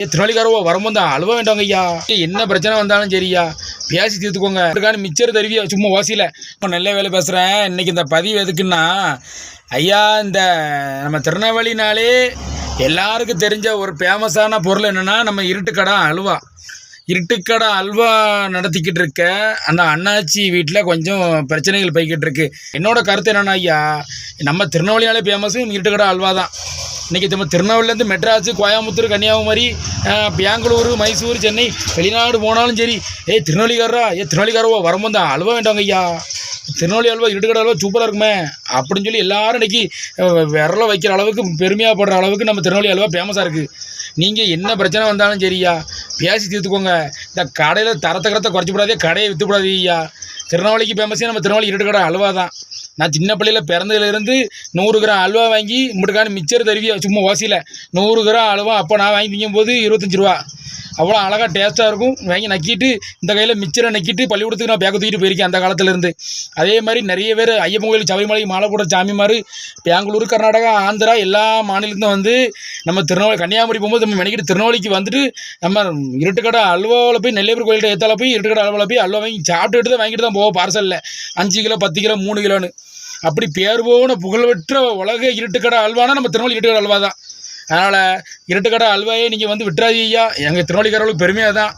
ஏ திருநெல்வேலிக்காரவோ வரும்போது தான் அழுவ வேண்டாங்க ஐயா என்ன பிரச்சனை வந்தாலும் சரியா பேசி தீர்த்துக்கோங்க. அதுக்கான மிச்சர் தருவியா சும்மா வாசியில் இப்போ நல்ல வேலை பேசுகிறேன் இன்னைக்கு இந்த பதிவு எதுக்குன்னா ஐயா இந்த நம்ம திருநெல்வேலினாலே எல்லாருக்கும் தெரிஞ்ச ஒரு ஃபேமஸான பொருள் என்னென்னா நம்ம இருட்டுக்கடை அல்வா. இருட்டுக்கடை அல்வா நடத்திக்கிட்டு இருக்க அந்த அண்ணாச்சி வீட்டில் கொஞ்சம் பிரச்சனைகள் போய்கிட்டு இருக்கு. என்னோட கருத்து என்னென்னா ஐயா நம்ம திருநெல்வேலினாலே ஃபேமஸும் இருட்டுக்கடை அல்வா தான். இன்றைக்கி நம்ம திருநெல்வேலிலேருந்து மெட்ராஸு கோயம்புத்தூர் கன்னியாகுமரி பெங்களூர் மைசூர் சென்னை வெளிநாடு போனாலும் சரி. ஏ திருநெல்வேலிக்காரரா? ஏ திருநெல்வேலிக்காரவோ வரும்போது தான் அல்வா வேண்டாங்க ஐயா. திருநெல்வேலி அல்வா இருட்டுக்கடை அல்வா சூப்பராக இருக்குமே. அப்படின்னு சொல்லி எல்லோரும் இன்னைக்கு விரல வைக்கிற அளவுக்கு பெருமையாக படுற அளவுக்கு நம்ம திருநெல்வேலி அல்வா ஃபேமஸாக இருக்குது நீங்கள் என்ன பிரச்சனை வந்தாலும் சரியா பேசி தீர்த்துக்கோங்க. இந்த கடையில் தரத்தை கரத்தை குறைச்சி விடாதே கடையை விற்று ஐயா. திருநெல்வேலிக்கு ஃபேமஸே நம்ம திருநெல்வேலி இருட்டுக்கடை அல்வா தான். நான் சின்ன பிள்ளையில் பிறந்ததுலேருந்து நூறு கிராம் அல்வா வாங்கி முட்டுக்கான மிச்சர் தருவியா? சும்மா ஓசியில். நூறு கிராம் அல்வா அப்போ நான் வாங்கி திங்கும் போது இருபத்தஞ்சி ரூபா. அவ்வளோ அழகாக டேஸ்ட்டாக இருக்கும். வாங்கி நக்கிட்டு இந்த கையில் மிச்சரை நக்கிட்டு பள்ளிக்கூடத்துக்கு நான் பேக்க தூக்கிட்டு போயிருக்கேன் அந்த காலத்துலேருந்து அதே மாதிரி நிறைய பேர் ஐயப்பன் கோயில் சபரிமலை மாலை போடுற சாமிமார் பெங்களூர் கர்நாடகா ஆந்திரா எல்லா மாநிலத்திலும் வந்து நம்ம திருநெல்வேலி கன்னியாகுமரி போகும்போது நம்ம மெனக்கிட்டு திருநெல்வேலிக்கு வந்துட்டு நம்ம இருட்டுக்கடை அல்வாவில் போய் நெல்லையப்பர் கோயில்கிட்ட ஏத்தால போய் இருட்டுக்கடை அல்வாவில் போய் அல்வா வாங்கி சாப்பிட்டுட்டு தான் வாங்கிட்டு தான் போவோம் பார்சலில் அஞ்சு கிலோ பத்து கிலோ மூணு கிலோன்னு. அப்படி பேர் போன புகழ்பெற்ற உலக இருட்டுக்கடை அல்வானா நம்ம திருநெல்வேலி இருட்டுக்கடை அல்வா தான் அதனால் இருட்டுக்கடை அல்வாயே நீங்கள் வந்து விட்டுறாதீங்க ஐயா. எங்கள் திருநெல்வேலிக்காரர்களுக்கு பெருமையாக தான்